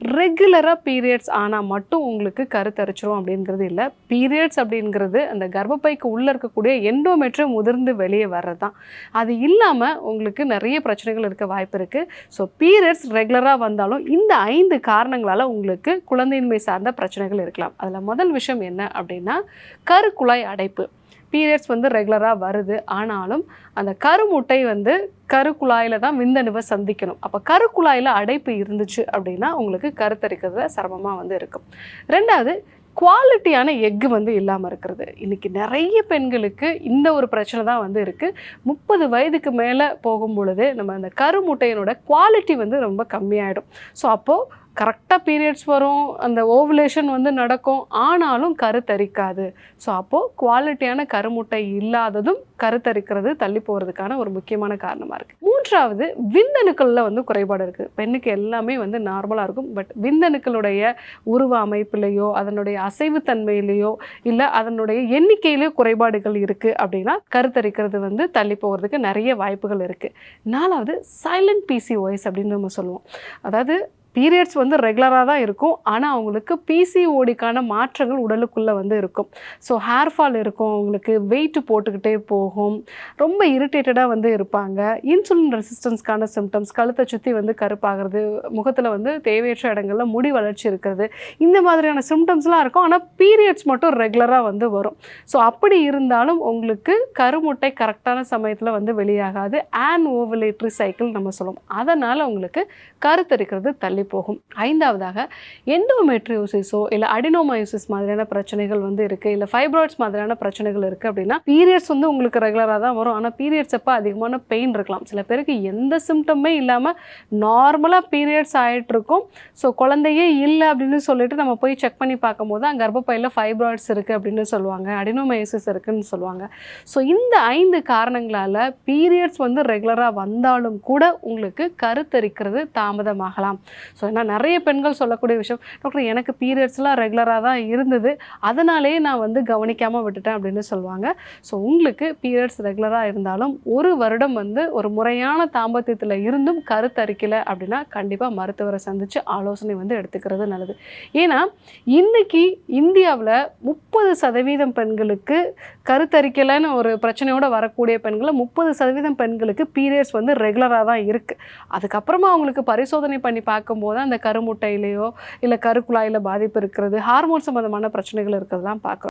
ரெகுலராக பீரியட்ஸ் ஆனால் மட்டும் உங்களுக்கு கருத்தரிச்சிரும் அப்படிங்கிறது இல்லை. பீரியட்ஸ் அப்படிங்கிறது அந்த கர்ப்பப்பைக்கு உள்ளே இருக்கக்கூடிய எண்டோமெட்ரியம் முதிர்ந்து வெளியே வர்றது தான் அது இல்லாமல் உங்களுக்கு நிறைய பிரச்சனைகள் இருக்க வாய்ப்பு இருக்குது ஸோ பீரியட்ஸ் ரெகுலராக வந்தாலும் இந்த ஐந்து காரணங்களால் உங்களுக்கு குழந்தையின்மை சார்ந்த பிரச்சனைகள் இருக்கலாம். அதில் முதல் விஷயம் என்ன அப்படின்னா கருக்குழாய் அடைப்பு. பீரியட்ஸ் வந்து ரெகுலராக வருது. ஆனாலும் அந்த கருமுட்டை வந்து கருக்குழாயில் தான் விந்தணுவை சந்திக்கணும். அப்போ கருக்குழாயில் அடைப்பு இருந்துச்சு அப்படின்னா உங்களுக்கு கருத்தரிக்கிறதுல சிரமமாக வந்து இருக்கும். ரெண்டாவது குவாலிட்டியான எக்கு வந்து இல்லாமல் இருக்கிறது. இன்றைக்கி நிறைய பெண்களுக்கு இந்த ஒரு பிரச்சனை தான் வந்து இருக்குது முப்பது வயதுக்கு மேலே போகும் பொழுது நம்ம அந்த கருமுட்டையினோட குவாலிட்டி வந்து ரொம்ப கம்மியாயிடும். ஸோ அப்போது கரெக்டாக பீரியட்ஸ் வரும் அந்த ஓவுலேஷன் வந்து நடக்கும். ஆனாலும் கருத்தரிக்காது. ஸோ அப்போது குவாலிட்டியான கருமுட்டை இல்லாததும் கருத்தரிக்கிறது தள்ளி போகிறதுக்கான ஒரு முக்கியமான காரணமாக இருக்குது மூன்றாவது விந்தணுக்களில் வந்து குறைபாடு இருக்குது பெண்ணுக்கு எல்லாமே வந்து நார்மலாக இருக்கும். பட் விந்தணுக்களுடைய உருவ அமைப்பிலேயோ அதனுடைய அசைவுத்தன்மையிலேயோ இல்லை அதனுடைய எண்ணிக்கையிலேயோ குறைபாடுகள் இருக்குது அப்படின்னா கருத்தரிக்கிறது வந்து தள்ளி போகிறதுக்கு நிறைய வாய்ப்புகள் இருக்குது நாலாவது சைலண்ட் பிசிஓஎஸ் அப்படின்னு நம்ம சொல்லுவோம். அதாவது பீரியட்ஸ் வந்து ரெகுலராக தான் இருக்கும். ஆனால் அவங்களுக்கு பிசிஓடிக்கான மாற்றங்கள் உடலுக்குள்ளே வந்து இருக்கும். ஸோ ஹேர் ஃபால் இருக்கும். அவங்களுக்கு வெயிட் போட்டுக்கிட்டே போகும். ரொம்ப இரிட்டேட்டடாக வந்து இருப்பாங்க. இன்சுலின் ரெசிஸ்டன்ஸ்க்கான சிம்டம்ஸ் கழுத்தை சுற்றி வந்து கருப்பாகிறது முகத்தில் வந்து தேவையற்ற இடங்களில் முடி வளர்ச்சி இருக்கிறது இந்த மாதிரியான சிம்டம்ஸ்லாம் இருக்கும். ஆனால் பீரியட்ஸ் மட்டும் ரெகுலராக வந்து வரும். ஸோ அப்படி இருந்தாலும் உங்களுக்கு கருமுட்டை கரெக்டான சமயத்தில் வந்து வெளியாகாது. ஆன் ஓவலேட்ரி சைக்கிள் நம்ம சொல்லுவோம். அதனால் உங்களுக்கு கருத்தரிக்கிறது தள்ளி போகும். ஐந்தாவதாக எண்டோமெட்ரியோசிஸோ இல்லை அடினோமயோசிஸ் மாதிரியான பிரச்சனைகள் வந்து இருக்குது இல்லை ஃபைப்ராய்ட்ஸ் மாதிரியான பிரச்சனைகள் இருக்குது அப்படின்னா பீரியட்ஸ் வந்து உங்களுக்கு ரெகுலராக தான் வரும். ஆனால் பீரியட்ஸ் அப்போ அதிகமான பெயின் இருக்கலாம். சில பேருக்கு எந்த சிம்டமே இல்லாமல் நார்மலாக பீரியட்ஸ் ஆகிட்டுருக்கும் ஸோ குழந்தையே இல்லை அப்படின்னு சொல்லிட்டு நம்ம போய் செக் பண்ணி பார்க்கும்போது அங்கே கர்ப்பப்பையில் ஃபைப்ராய்ட்ஸ் இருக்குது அப்படின்னு சொல்லுவாங்க அடினோமயோசிஸ் இருக்குன்னு சொல்லுவாங்க. ஸோ இந்த ஐந்து காரணங்களால் பீரியட்ஸ் வந்து ரெகுலராக வந்தாலும் கூட உங்களுக்கு கருத்தரிக்கிறது தாமதமாகலாம். ஸோ ஏன்னா நிறைய பெண்கள் சொல்லக்கூடிய விஷயம் டாக்டர் எனக்கு பீரியட்ஸ்லாம் ரெகுலராக தான் இருந்தது. அதனாலேயே நான் வந்து கவனிக்காமல் விட்டுட்டேன் அப்படின்னு சொல்லுவாங்க. ஸோ உங்களுக்கு பீரியட்ஸ் ரெகுலராக இருந்தாலும் ஒரு வருடம் வந்து ஒரு முறையான தாம்பத்தியத்தில் இருந்தும் கருத்தரிக்கல அப்படின்னா கண்டிப்பாக மருத்துவரை சந்தித்து ஆலோசனை வந்து எடுத்துக்கிறது நல்லது. ஏன்னா இன்னைக்கு இந்தியாவில் முப்பது சதவீதம் பெண்களுக்கு கருத்தரிக்கலைன்னு ஒரு பிரச்சனையோடு வரக்கூடிய பெண்களை முப்பது சதவீதம் பெண்களுக்கு பீரியட்ஸ் வந்து ரெகுலராக தான் இருக்குது அதுக்கப்புறமா அவங்களுக்கு பரிசோதனை பண்ணி பார்க்கும்போது அந்த கருமுட்டையிலையோ இல்லை கருக்குழாயில் பாதிப்பு இருக்கிறது ஹார்மோன் சம்மந்தமான பிரச்சனைகள் இருக்கிறதுலாம் பார்க்குறோம்.